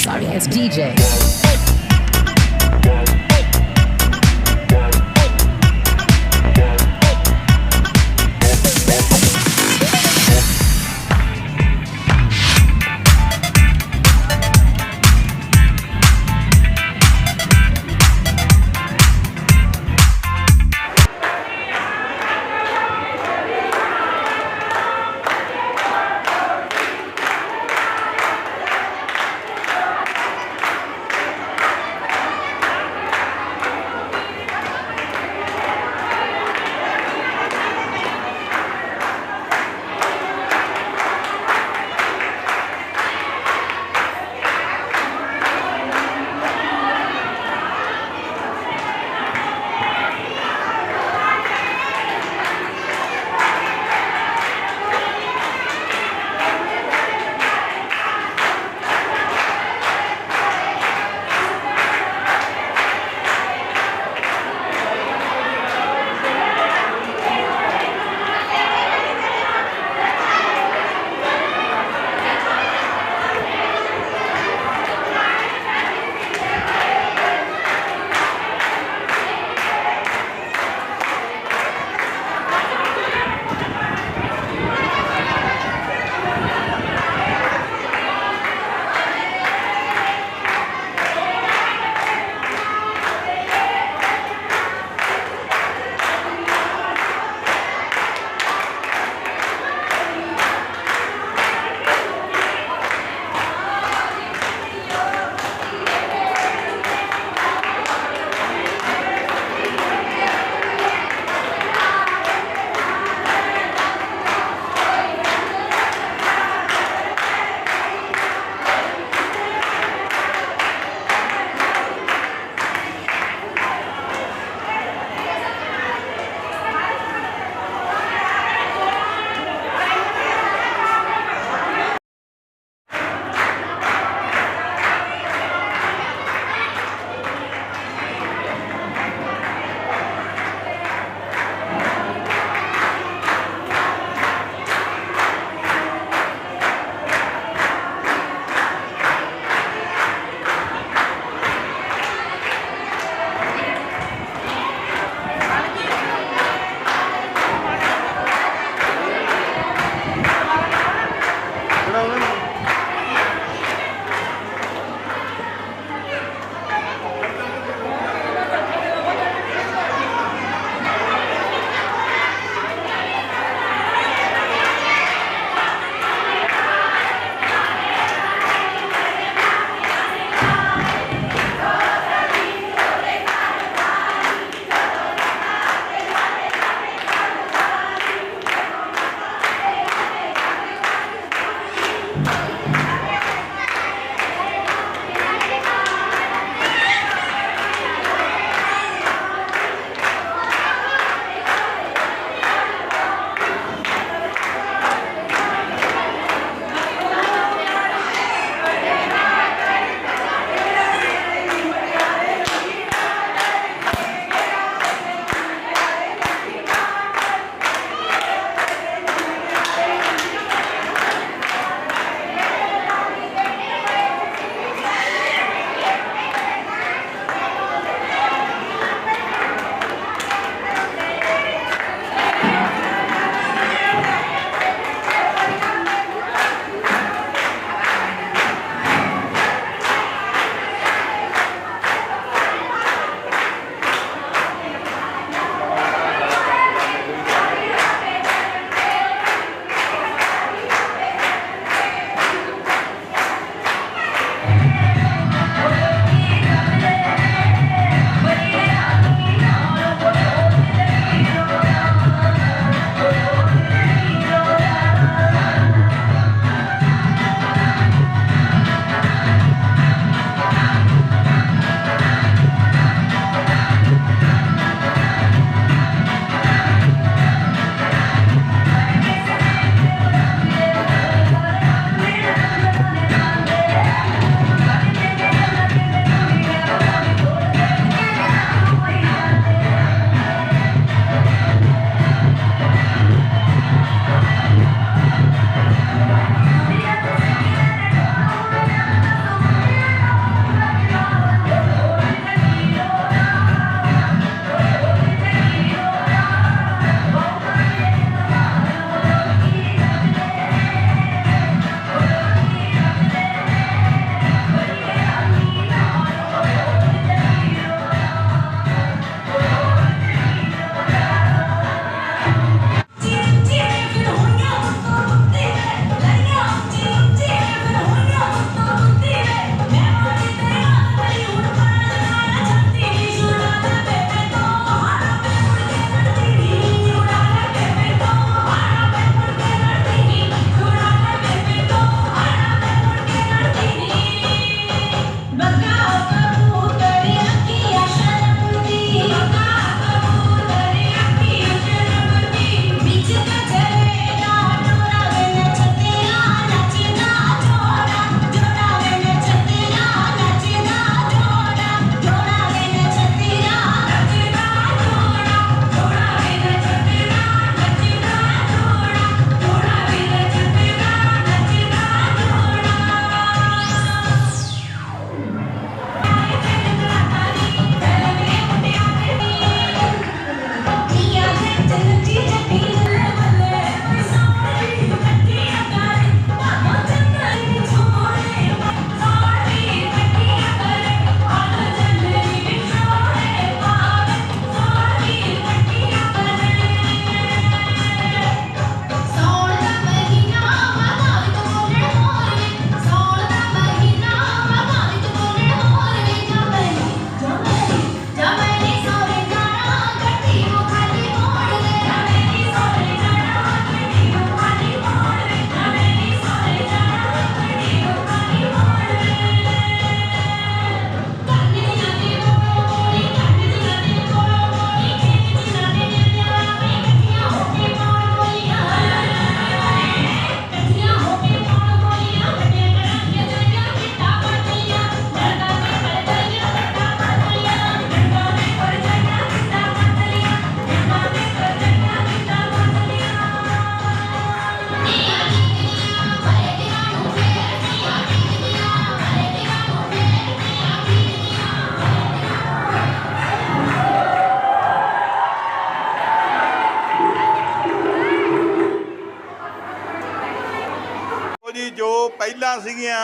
sorry ass DJ.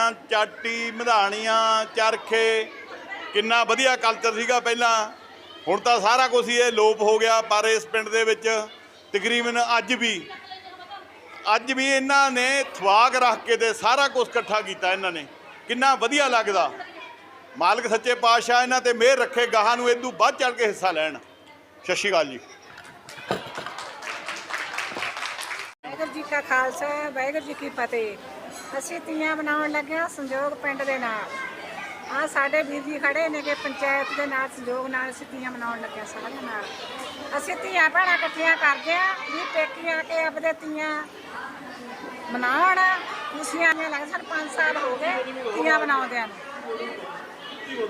ਪਹਿਲਾਂ ਚਾਟੀ ਮਧਾਣੀਆਂ, ਚਰਖੇ, ਕਿੰਨਾ ਵਧੀਆ ਕਲਚਰ ਸੀਗਾ ਪਹਿਲਾਂ। ਹੁਣ ਤਾਂ ਸਾਰਾ ਕੁਝ ਹੀ ਇਹ ਲੋਪ ਹੋ ਗਿਆ, ਪਰ ਇਸ ਪਿੰਡ ਦੇ ਵਿੱਚ ਤਕਰੀਬਨ ਅੱਜ ਵੀ ਅੱਜ ਵੀ ਇਹਨਾਂ ਨੇ ਥਵਾਕ ਰੱਖ ਕੇ ਤੇ ਸਾਰਾ ਕੁਝ ਇਕੱਠਾ ਕੀਤਾ ਇਹਨਾਂ ਨੇ। ਕਿੰਨਾ ਵਧੀਆ ਲੱਗਦਾ। ਮਾਲਕ ਸੱਚੇ ਪਾਤਸ਼ਾਹ ਇਹਨਾਂ ਤੇ ਮਿਹਰ ਰੱਖੇ, ਗਾਹਾਂ ਨੂੰ ਇਦੋਂ ਵੱਧ ਚੜ ਕੇ ਹਿੱਸਾ ਲੈਣ। ਸਤਿ ਸ਼੍ਰੀ ਅਕਾਲ ਜੀ। ਵਾਹਿਗੁਰੂ ਜੀ ਕਾ ਖਾਲਸਾ, ਵਾਹਿਗੁਰੂ ਜੀ ਕੀ ਫਤਿਹ। ਅਸੀਂ ਤੀਆਂ ਬਣਾਉਣ ਲੱਗੇ ਹਾਂ ਸੰਜੋਗ ਪਿੰਡ ਦੇ ਨਾਲ। ਆ ਸਾਡੇ ਵੀਰ ਜੀ ਖੜੇ ਨੇ ਕਿ ਪੰਚਾਇਤ ਦੇ ਨਾਲ, ਸੰਜੋਗ ਨਾਲ ਅਸੀਂ ਤੀਆਂ ਬਣਾਉਣ ਲੱਗੇ ਹਾਂ ਸਾਰਿਆਂ ਨਾਲ। ਅਸੀਂ ਤੀਆਂ ਭੈਣਾਂ ਇਕੱਠੀਆਂ ਕਰਦੇ ਆ ਵੀ ਪੇਕੀਆਂ ਕੇ ਆਪਦੇ ਤੀਆਂ ਬਣਾਉਣ ਖੁਸ਼ੀਆਂ ਨੇ ਲੱਗ ਸਾਨੂੰ 5 ਸਾਲ ਹੋ ਗਏ ਤੀਆਂ ਬਣਾਉਂਦਿਆਂ ਨੂੰ।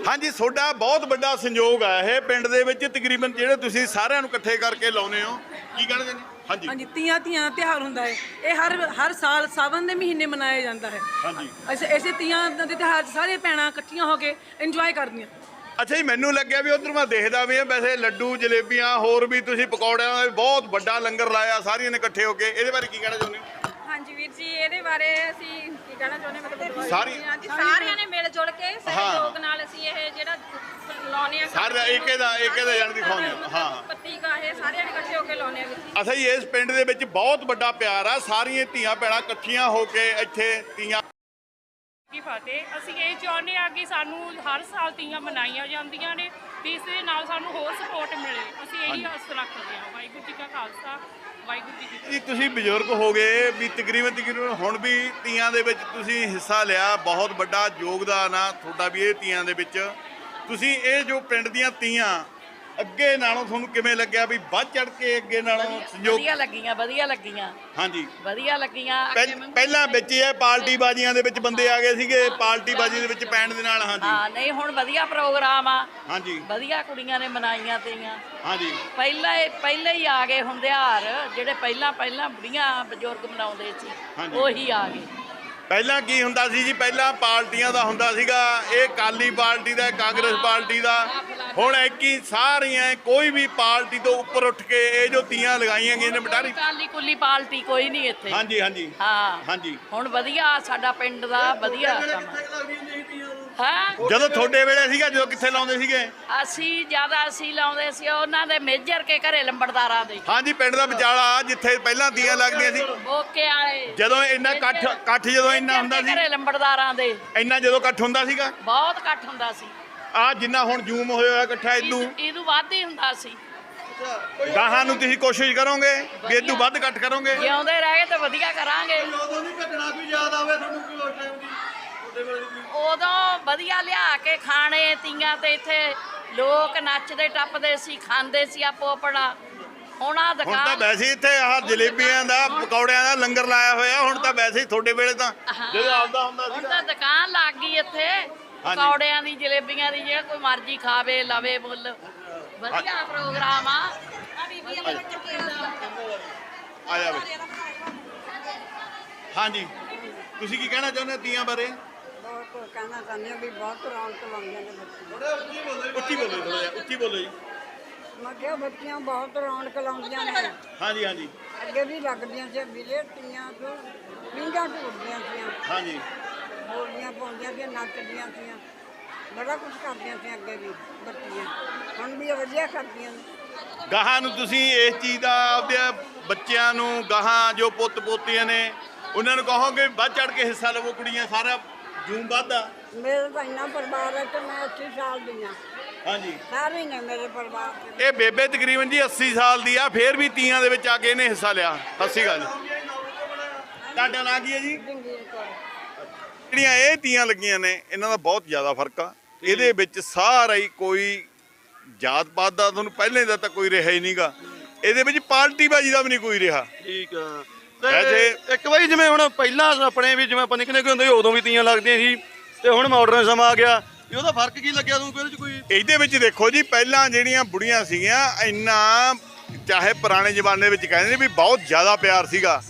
ਹਾਂਜੀ ਤੁਹਾਡਾ ਬਹੁਤ ਵੱਡਾ ਸੰਯੋਗ ਆ ਇਹ ਪਿੰਡ ਦੇ ਵਿੱਚ। ਤਕਰੀਬਨ ਜਿਹੜੇ ਤੁਸੀਂ ਸਾਰਿਆਂ ਨੂੰ ਇਕੱਠੇ ਕਰਕੇ ਲਾਉਨੇ ਹੋ ਕੀ ਕਹਿੰਦੇ ਨੇ ਹਾਂਜੀ। ਹਾਂਜੀ ਤੀਆਂ ਤੀਆਂ ਦਾ ਤਿਉਹਾਰ ਹੁੰਦਾ ਹੈ। ਇਹ ਹਰ ਹਰ ਸਾਲ ਸਾਵਨ ਦੇ ਮਹੀਨੇ ਮਨਾਇਆ ਜਾਂਦਾ ਹੈ। ਹਾਂਜੀ। ਅਸੀਂ ਇਸੇ ਤੀਆਂ ਦੇ ਤਿਉਹਾਰ 'ਚ ਸਾਰੇ ਭੈਣਾਂ ਇਕੱਠੀਆਂ ਹੋ ਕੇ ਇੰਜੋਏ ਕਰਦੀਆਂ। ਅੱਛਾ ਜੀ ਮੈਨੂੰ ਲੱਗਿਆ ਵੀ ਉਧਰ ਮੈਂ ਦੇਖਦਾ ਵੀ ਆ ਵੈਸੇ ਲੱਡੂ ਜਲੇਬੀਆਂ ਹੋਰ ਵੀ ਤੁਸੀਂ ਪਕੌੜਿਆਂ ਦਾ ਬਹੁਤ ਵੱਡਾ ਲੰਗਰ ਲਾਇਆ ਸਾਰੀਆਂ ਨੇ ਇਕੱਠੇ ਹੋ ਕੇ। ਇਹਦੇ ਬਾਰੇ ਕੀ ਕਹਿਣਾ ਚਾਹੁੰਦੇ ਹੋ? ਹਾਂਜੀ ਵੀਰ ਜੀ ਇਹਦੇ ਬਾਰੇ ਅਸੀਂ ਕੀ ਕਹਿਣਾ ਚਾਹੁੰਦੇ ਮਤਲਬ ਸਾਰੀ- ਹਾਂਜੀ ਸਾਰਿਆਂ ਨੇ ਮਿਲ ਜੁਲ ਕੇ ਸਹਿਯੋਗ ਨਾਲ ਅਸੀਂ ਇਹ ਜਿਹੜਾ ਲਾਉਨੇ ਆ ਸਾਰੇ ਏਕੇ ਦਾ- ਏਕੇ ਦਾ ਜਾਣ ਦਿਖਾਉਂਦੇ ਆ, ਹਾਂ। ਪੱਤੀਕਾ ਇਹ ਸਾਰਿਆਂ ਨੇ ਇਕੱਠੇ ਹੋ ਕੇ ਲਾਉਨੇ ਆ ਵੀਰ ਜੀ। ਅੱਛਾ ਜੀ ਇਸ ਪਿੰਡ ਦੇ ਵਿੱਚ ਬਹੁਤ ਵੱਡਾ ਪਿਆਰ ਆ। ਸਾਰੀਆਂ ਧੀਆਂ ਭੈਣਾਂ ਇਕੱਠੀਆਂ ਹੋ ਕੇ ਇੱਥੇ ਤੀਆਂ ਕੀ ਫਤਿਹ। ਅਸੀਂ ਇਹ ਚਾਹੁੰਦੇ ਆ ਕਿ ਸਾਨੂੰ ਹਰ ਸਾਲ ਤੀਆਂ ਮਨਾਈਆਂ ਜਾਂਦੀਆਂ ਨੇ ਤੇ ਇਸ ਦੇ ਨਾਲ ਸਾਨੂੰ ਹੋਰ ਸਪੋਰਟ ਮਿਲੇ। ਅਸੀਂ ਇਹੀ ਆਸ ਰੱਖਦੇ ਹਾਂ। ਵਾਹਿਗੁਰੂ ਜੀ ਕਾ ਖਾਲਸਾ। ਵਾਹਿਗੁਰੂ ਜੀ ਕੀ ਜੀ, ਤੁਸੀਂ ਬਜ਼ੁਰਗ ਹੋ ਗਏ, ਵੀ ਤਕਰੀਬਨ ਤਕਰੀਬਨ ਹੁਣ ਵੀ ਤੀਆਂ ਦੇ ਵਿੱਚ ਤੁਸੀਂ ਹਿੱਸਾ ਲਿਆ, ਬਹੁਤ ਵੱਡਾ ਯੋਗਦਾਨ ਆ ਤੁਹਾਡਾ ਵੀ ਇਹ ਤੀਆਂ ਦੇ ਵਿੱਚ। ਤੁਸੀਂ ਇਹ ਜੋ ਪਿੰਡ ਦੀਆਂ ਤੀਆਂ ਅੱਗੇ ਨਾਲੋਂ ਤੁਹਾਨੂੰ ਕਿਵੇਂ ਲੱਗਿਆ ਵੀ ਵੱਧ ਚੜ ਕੇ ਅੱਗੇ ਨਾਲੋਂ ਸੰਯੋਗ ਵਧੀਆ ਲੱਗੀਆਂ ਵਧੀਆ ਲੱਗੀਆਂ। ਹਾਂਜੀ। ਵਧੀਆ ਲੱਗੀਆਂ ਅੱਗੇ ਪਹਿ- ਮੈਨੂੰ- ਪਹਿਲਾਂ ਵਿੱਚ ਇਹ ਪਾਰਟੀ ਬਾਜ਼ੀਆਂ ਦੇ ਵਿੱਚ ਬੰਦੇ ਆ ਗਏ ਸੀਗੇ ਪਾਰਟੀ ਬਾਜ਼ੀ ਦੇ ਵਿੱਚ ਪੈਣ ਦੇ ਨਾਲ ਹਾਂਜੀ। ਹਾਂ ਨਹੀਂ ਹੁਣ ਵਧੀਆ ਪ੍ਰੋਗਰਾਮ ਆ। ਹਾਂਜੀ। ਵਧੀਆ ਕੁੜੀਆਂ ਨੇ ਮਨਾਈਆਂ ਤੀਆਂ। ਹਾਂਜੀ। ਪਹਿਲਾਂ ਹੀ ਪਹਿਲਾਂ ਹੀ ਆ ਗਏ ਤਿਉਹਾਰ ਜਿਹੜੇ ਪਹਿਲਾਂ ਪਹਿਲਾਂ ਬੁੜੀਆਂ ਬਜ਼ੁਰਗ ਮਨਾਉਂਦੇ ਸੀ ਹਾਂਜੀ। ਉਹੀ ਆ ਗਏ। ਪਹਿਲਾਂ ਕੀ ਹੁੰਦਾ ਸੀ ਜੀ? ਪਹਿਲਾਂ ਪਾਰਟੀਆਂ ਦਾ ਹੁੰਦਾ ਸੀਗਾ। ਇਹ ਕਾਲੀ ਪਾਰਟੀ ਦਾ ਕਾਂਗਰਸ ਪਾਰਟੀ ਦਾ। ਹੁਣ ਐਕੀ ਸਾਰੀਆਂ ਕੋਈ ਵੀ ਪਾਰਟੀ ਤੋਂ ਉੱਪਰ ਉੱਠ ਕੇ ਇਹ ਜੋ ਤੀਆਂ ਲਗਾਈਆਂ ਗਈਆਂ ਨੇ ਬਟਾਰੀ ਕਾਲੀ ਕੁੱਲੀ ਪਾਲਟੀ ਕੋਈ ਨਹੀਂ ਇੱਥੇ। ਹਾਂਜੀ ਹਾਂਜੀ। ਹਾਂ। ਹਾਂਜੀ। ਹੁਣ ਵਧੀਆ ਸਾਡਾ ਪਿੰਡ ਦਾ ਵਧੀਆ ਕੰਮ ਹਾਂ। ਜਦੋਂ ਤੁਹਾਡੇ ਵੇਲੇ ਸੀਗਾ ਜਦੋਂ ਕਿੱਥੇ ਲਾਉਂਦੇ ਸੀਗੇ? ਅਸੀਂ ਜ਼ਿਆਦਾ ਅਸੀਂ ਲਾਉਂਦੇ ਸੀ ਉਹਨਾਂ ਦੇ ਮੇਜਰ ਕੇ ਘਰੇ ਲੰਬੜਦਾਰਾਂ ਦੇ। ਹਾਂਜੀ ਪਿੰਡ ਦਾ ਵਿਚਾਲਾ ਜਿੱਥੇ ਪਹਿਲਾਂ ਤੀਆਂ ਲੱਗਦੀਆਂ ਸੀ। ਓਕੇ ਵਾਲੇ। ਜਦੋਂ ਇੰਨਾ ਇਕੱਠ ਇਕੱਠ ਜਦੋਂ ਇੰਨਾ ਹੁੰਦਾ ਸੀ। ਘਰੇ ਲੰਬੜਦਾਰਾਂ ਦੇ। ਇੰਨਾ ਜਦੋਂ ਇਕੱਠ ਹੁੰਦਾ ਸੀਗਾ? ਬਹੁਤ ਇਕੱਠ ਹੁੰਦਾ ਸੀ। ਆ ਜਿੰਨਾ ਹੁਣ ਜੂਮ ਹੋਇਆ ਇਕੱਠਾ ਇਦੋਂ ਇਹਦੋਂ ਵੱਧ ਹੀ ਹੁੰਦਾ ਸੀ। ਗਾਹਾਂ ਨੂੰ ਤੁਸੀਂ ਕੋਸ਼ਿਸ਼ ਕਰੋਗੇ ਵੀ ਇਦੋਂ ਵੱਧ ਇਕੱਠ ਕਰੋਗੇ? ਜਿਉਂਦੇ ਰਹਿ ਗਏ ਤਾਂ ਵਧੀਆ ਕਰਾਂਗੇ। ਉਦੋਂ ਨਹੀਂ ਘਟਣਾ ਕੋਈ ਯਾਦ ਆਵੇ ਤੁਹਾਨੂੰ ਕੋਈ ਉਸ ਟਾਈਮ ਦੀ ਉਦੋਂ ਵਧੀਆ ਲਿਆ ਕੇ ਖਾਣੇ ਤੀਆਂ ਤੇ ਇੱਥੇ ਲੋਕ ਨੱਚਦੇ ਟੱਪਦੇ ਸੀ ਖਾਂਦੇ ਸੀ ਆਪੋ ਆਪਣਾ। ਹੁਣ ਆ ਹੁਣ ਤਾਂ ਦੁਕਾਨ ਵੈਸੇ ਹੀ ਇੱਥੇ ਆਹ ਜਲੇਬੀਆਂ ਦਾ ਪਕੌੜਿਆਂ ਦਾ ਲੰਗਰ ਲਾਇਆ ਹੋਇਆ ਹੁਣ ਤਾਂ ਵੈਸੇ ਹੀ ਤੁਹਾਡੇ ਵੇਲੇ ਤਾਂ ਜਦੋਂ ਆਪਦਾ ਹੁੰਦਾ ਹੁਣ ਸੀਗਾ ਤਾਂ ਦੁਕਾਨ ਲੱਗ ਗਈ ਇੱਥੇ। ਪਕੌੜਿਆਂ ਦੀ ਜਲੇਬੀਆਂ ਦੀ ਜਿਹੜਾ ਕੋਈ ਮਰਜ਼ੀ ਖਾਵੇ ਲਵੇ ਮੁੱਲ ਵਧੀਆ ਪ੍ਰੋਗਰਾਮ ਆ। ਆ ਜਾਵੇ। ਹਾਂਜੀ। ਤੁਸੀਂ ਕੀ ਕਹਿਣਾ ਚਾਹੁੰਦੇ ਹੋ ਤੀਆਂ ਬਾਰੇ? ਕਹਿਣਾ ਚਾਹੁੰਦੇ ਵੀ ਬਹੁਤ ਰੌਣਕ ਲਾਉਂਦੇ ਨੇ ਬੱਚੇ। ਉੱਚੀ ਬੋਲੋ ਥੋੜਾ ਜਿਹਾ ਉੱਚੀ ਬੋਲੋ ਜੀ ਮੈਂ ਕਿਹਾ ਬੱਚੀਆਂ ਬਹੁਤ ਰੌਣਕ ਲਾਉਂਦੀਆਂ ਨੇ। ਹਾਂਜੀ ਹਾਂਜੀ। ਅੱਗੇ ਵੀ ਲੱਗਦੀਆਂ ਸੀ ਵਿਲੇ ਤੀਆਂ ਤੋਂ ਪਿੰਡਾਂ ਟੁੱਟਦੀਆਂ ਸੀਆਂ। ਹਾਂਜੀ। ਬੋਲੀਆਂ ਪਾਉਂਦੀਆਂ ਸੀ ਨੱਚਦੀਆਂ ਸੀਆਂ। ਬੜਾ ਕੁਝ ਕਰਦੀਆਂ ਸੀ ਅੱਗੇ ਵੀ ਬੱਚੀਆਂ। ਹੁਣ ਵੀ ਵਧੀਆ ਕਰਦੀਆਂ ਨੇ। ਗਾਹਾਂ ਨੂੰ ਤੁਸੀਂ ਇਸ ਚੀਜ਼ ਦਾ ਆਪਦੇ ਬੱਚਿਆਂ ਨੂੰ ਗਾਹਾਂ ਜੋ ਪੁੱਤ ਪੋਤੀਆਂ ਨੇ ਉਹਨਾਂ ਨੂੰ ਕਹੋਗੇ ਵੱਧ ਚੜ ਕੇ ਹਿੱਸਾ ਲਵੋ ਕੁੜੀਆਂ ਸਾਰਾ ਜੂਮ ਵੱਧਦਾ ਮੇਰੇ ਤਾਂ ਇੰਨਾ ਪਰਿਵਾਰ ਹੈ ਕਿ ਮੈਂ 80 ਸਾਲ ਦੀ ਹਾਂ। ਹਾਂਜੀ। ਸਾਰੇ ਨੇ ਮੇਰੇ ਪਰਿਵਾਰ ਦੇ ਇਹ ਬੇਬੇ ਤਕਰੀਬਨ ਜੀ 80 ਸਾਲ ਦੀ ਆ ਫੇਰ ਵੀ ਤੀਆਂ ਦੇ ਵਿੱਚ ਆ ਕੇ ਇਹਨੇ ਹਿੱਸਾ ਲਿਆ। ਅਕਾਲ ਜੀ। ਤੁਹਾਡਾ ਨਾਂ ਕੀ ਹੈ ਜੀ? ਕੋਲ ਜਿਹੜੀਆਂ ਇਹ ਤੀਆਂ ਲੱਗੀਆਂ ਨੇ ਇਹਨਾਂ ਦਾ ਬਹੁਤ ਜ਼ਿਆਦਾ ਫ਼ਰਕ ਆ। ਇਹਦੇ ਵਿੱਚ ਸਾਰਾ ਹੀ ਕੋਈ ਜਾਤ ਪਾਤ ਦਾ ਤੁਹਾਨੂੰ ਪਹਿਲੇ ਦਾ ਤਾਂ ਕੋਈ ਰਿਹਾ ਹੀ ਨਹੀਂਗਾ ਇਹਦੇ ਵਿੱਚ ਪਾਰਟੀ ਬਾਜੀ ਦਾ ਵੀ ਨਹੀਂ ਕੋਈ ਰਿਹਾ। ਠੀਕ ਆ। ਵੈਸੇ- ਇੱਕ ਵਾਰੀ ਜਿਵੇਂ ਹੁਣ ਪਹਿਲਾਂ ਆਪਣੇ ਵੀ ਜਿਵੇਂ ਆਪਾਂ ਨਿਕਲੇ ਹੁੰਦੇ ਸੀ ਉਦੋਂ ਵੀ ਤੀਆਂ ਲੱਗਦੀਆਂ ਸੀ ਤੇ ਹੁਣ ਮਾਡਰਨ ਸਮਾਂ ਆ ਗਿਆ। ਵੀ ਉਹਦਾ ਫ਼ਰਕ ਕੀ ਲੱਗਿਆ ਤੁਹਾਨੂੰ ਇਹਦੇ ਚ ਕੋਈ ਇਹਦੇ ਵਿੱਚ ਦੇਖੋ ਜੀ ਪਹਿਲਾਂ ਜਿਹੜੀਆਂ ਬੁੜੀਆਂ ਸੀਗੀਆਂ ਇੰਨਾ ਚਾਹੇ ਪੁਰਾਣੇ ਜ਼ਮਾਨੇ ਵਿੱਚ ਕਹਿੰਦੇ ਨੇ ਵੀ ਬਹੁਤ ਜ਼ਿਆਦਾ ਪਿਆਰ ਸੀਗਾ।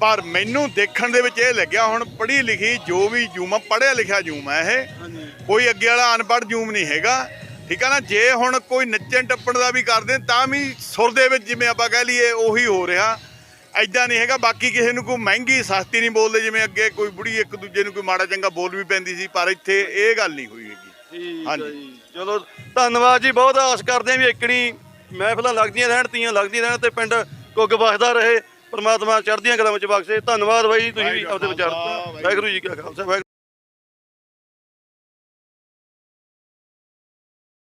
ਪਰ ਮੈਨੂੰ ਦੇਖਣ ਦੇ ਵਿੱਚ ਇਹ ਲੱਗਿਆ ਹੁਣ ਪੜ੍ਹੀ ਲਿਖੀ ਜੋ ਵੀ ਜੂਮ ਆ ਪੜ੍ਹਿਆ ਲਿਖਿਆ ਜੂਮ ਹੈ ਇਹ। ਕੋਈ ਅੱਗੇ ਵਾਲਾ ਅਨਪੜ੍ਹ ਜੂਮ ਨਹੀਂ ਹੈਗਾ ਠੀਕ ਆ ਨਾ? ਜੇ ਹੁਣ ਕੋਈ ਨੱਚਣ ਟੱਪਣ ਦਾ ਵੀ ਕਰਦੇ ਤਾਂ ਵੀ ਸੁਰ ਦੇ ਵਿੱਚ ਜਿਵੇਂ ਆਪਾਂ ਕਹਿ ਲਈਏ ਉਹੀ ਹੋ ਰਿਹਾ। ਐਦਾਂ ਨਹੀਂ ਹੈਗਾ ਬਾਕੀ ਕਿਸੇ ਨੂੰ ਕੋਈ ਮਹਿੰਗੀ ਸਸਤੀ ਨਹੀਂ ਬੋਲਦੇ ਜਿਵੇਂ ਅੱਗੇ ਕੋਈ ਬੁੜੀ ਇੱਕ ਦੂਜੇ ਨੂੰ ਕੋਈ ਮਾੜਾ ਚੰਗਾ ਬੋਲ ਵੀ ਪੈਂਦੀ ਸੀ ਪਰ ਇੱਥੇ ਇਹ ਗੱਲ ਨਹੀਂ ਹੋਈ ਹੈਗੀ ਹਾਂਜੀ। ਚਲੋ ਧੰਨਵਾਦ ਜੀ ਬਹੁਤ ਆਸ ਕਰਦੇ ਹਾਂ ਵੀ ਇਕਣੀ ਮਹਿਫਲਾਂ ਲੱਗਦੀਆਂ ਰਹਿਣ ਤੀਆਂ ਲੱਗਦੀਆਂ ਰਹਿਣ ਤੇ ਪਿੰਡ ਕੁੱਗ ਵਸਦਾ ਰਹੇ ਪਰਮਾਤਮਾ ਚੜ੍ਹਦੀਆਂ ਕਲਾਂ ਵਿੱਚ ਬਖਸ਼ੇ ਧੰਨਵਾਦ ਬਾਈ ਤੁਸੀਂ ਵੀ ਆਪਦੇ ਵਿਚਾਰ। ਵਾਹਿਗੁਰੂ ਜੀ ਕਾ ਖਾਲਸਾ